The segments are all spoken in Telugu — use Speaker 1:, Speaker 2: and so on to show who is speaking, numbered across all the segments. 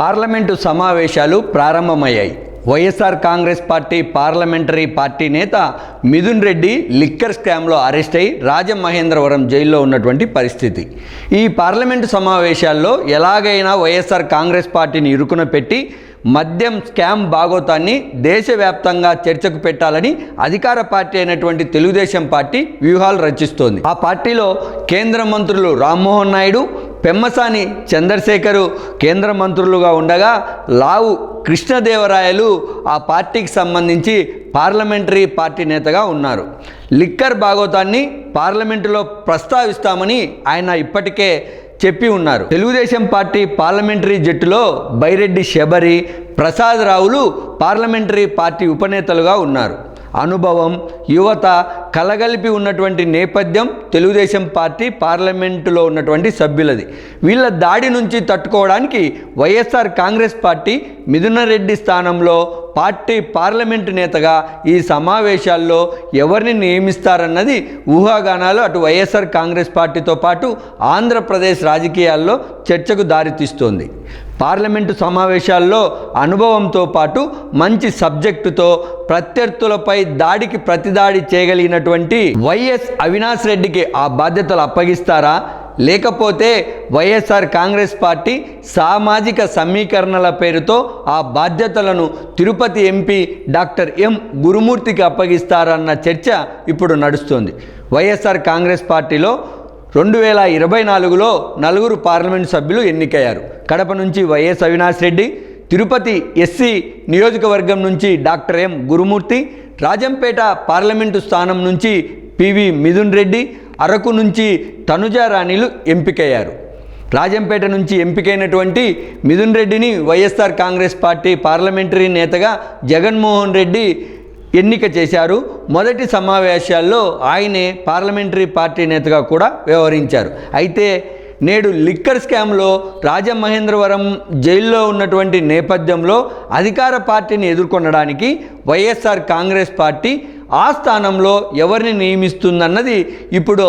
Speaker 1: పార్లమెంటు సమావేశాలు ప్రారంభమయ్యాయి. YSR Congress party parliamentary party నేత మిథున్ రెడ్డి లిక్కర్ స్కామ్లో అరెస్ట్ అయి రాజమహేంద్రవరం జైల్లో ఉన్నటువంటి పరిస్థితి. ఈ పార్లమెంటు సమావేశాల్లో ఎలాగైనా వైఎస్ఆర్ కాంగ్రెస్ పార్టీని ఇరుకున పెట్టి మద్యం స్కామ్ బాగోతాన్ని దేశవ్యాప్తంగా చర్చకు పెట్టాలని అధికార పార్టీ అయినటువంటి తెలుగుదేశం పార్టీ వ్యూహాలు రచిస్తోంది. ఆ పార్టీలో కేంద్ర మంత్రులు రామ్మోహన్ నాయుడు పెమ్మసాని చంద్రశేఖరు కేంద్ర మంత్రులుగా ఉండగా లావు కృష్ణదేవరాయలు ఆ పార్టీకి సంబంధించి పార్లమెంటరీ పార్టీ నేతగా ఉన్నారు. లిక్కర్ భాగవతాన్ని పార్లమెంటులో ప్రస్తావిస్తామని ఆయన ఇప్పటికే చెప్పి ఉన్నారు. తెలుగుదేశం పార్టీ పార్లమెంటరీ జట్టులో బైరెడ్డి శబరి ప్రసాద్ రావులు పార్లమెంటరీ పార్టీ ఉపనేతలుగా ఉన్నారు. అనుభవం యువత కలగలిపి ఉన్నటువంటి నేపథ్యం తెలుగుదేశం పార్టీ పార్లమెంటులో ఉన్నటువంటి సభ్యులది. వీళ్ళ దాడి నుంచి తట్టుకోవడానికి వైఎస్ఆర్ కాంగ్రెస్ పార్టీ మిథున రెడ్డి స్థానంలో పార్టీ పార్లమెంటు నేతగా ఈ సమావేశాల్లో ఎవరిని నియమిస్తారన్నది ఊహాగానాలు అటు వైఎస్ఆర్ కాంగ్రెస్ పార్టీతో పాటు ఆంధ్రప్రదేశ్ రాజకీయాల్లో చర్చకు దారితీస్తోంది. పార్లమెంటు సమావేశాల్లో అనుభవంతో పాటు మంచి సబ్జెక్టుతో ప్రత్యర్థులపై దాడికి ప్రతిదాడి చేయగలిగినటువంటి వైఎస్ అవినాష్ రెడ్డికి ఆ బాధ్యతలు అప్పగిస్తారా? లేకపోతే వైఎస్ఆర్ కాంగ్రెస్ పార్టీ సామాజిక సమీకరణల పేరుతో ఆ బాధ్యతలను తిరుపతి ఎంపీ డాక్టర్ ఎం గురుమూర్తికి అప్పగిస్తారన్న చర్చ ఇప్పుడు నడుస్తోంది. వైఎస్ఆర్ కాంగ్రెస్ పార్టీలో రెండు వేల ఇరవై నాలుగులో నలుగురు పార్లమెంట్ సభ్యులు ఎన్నికయ్యారు. కడప నుంచి వైఎస్ అవినాష్ రెడ్డి తిరుపతి ఎస్సీ నియోజకవర్గం నుంచి doctor M Gurumurthy Rajampet parliament స్థానం నుంచి పివి మిథున్ రెడ్డి అరకు నుంచి తనుజా రాణిలు ఎంపికయ్యారు. రాజంపేట నుంచి ఎంపికైనటువంటి మిథున్ రెడ్డిని వైఎస్ఆర్ కాంగ్రెస్ పార్టీ పార్లమెంటరీ నేతగా జగన్మోహన్ రెడ్డి ఎన్నిక చేశారు. మొదటి సమావేశాల్లో ఆయనే పార్లమెంటరీ పార్టీ నేతగా కూడా వ్యవహరించారు. అయితే నేడు లిక్కర్ స్కామ్లో రాజమహేంద్రవరం జైల్లో ఉన్నటువంటి నేపథ్యంలో అధికార పార్టీని ఎదుర్కొనడానికి వైఎస్ఆర్ కాంగ్రెస్ పార్టీ ఆ స్థానంలో ఎవరిని నియమిస్తుందన్నది ఇప్పుడు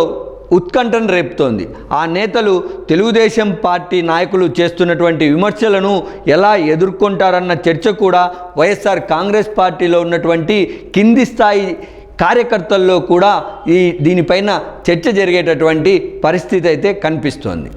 Speaker 1: ఉత్కంఠను రేపుతోంది. ఆ నేతలు తెలుగుదేశం పార్టీ నాయకులు చేస్తున్నటువంటి విమర్శలను ఎలా ఎదుర్కొంటారన్న చర్చ కూడా వైఎస్ఆర్ కాంగ్రెస్ పార్టీలో ఉన్నటువంటి కింది స్థాయి కార్యకర్తల్లో కూడా ఈ దీనిపైన చర్చ జరిగేటటువంటి పరిస్థితి అయితే కనిపిస్తోంది.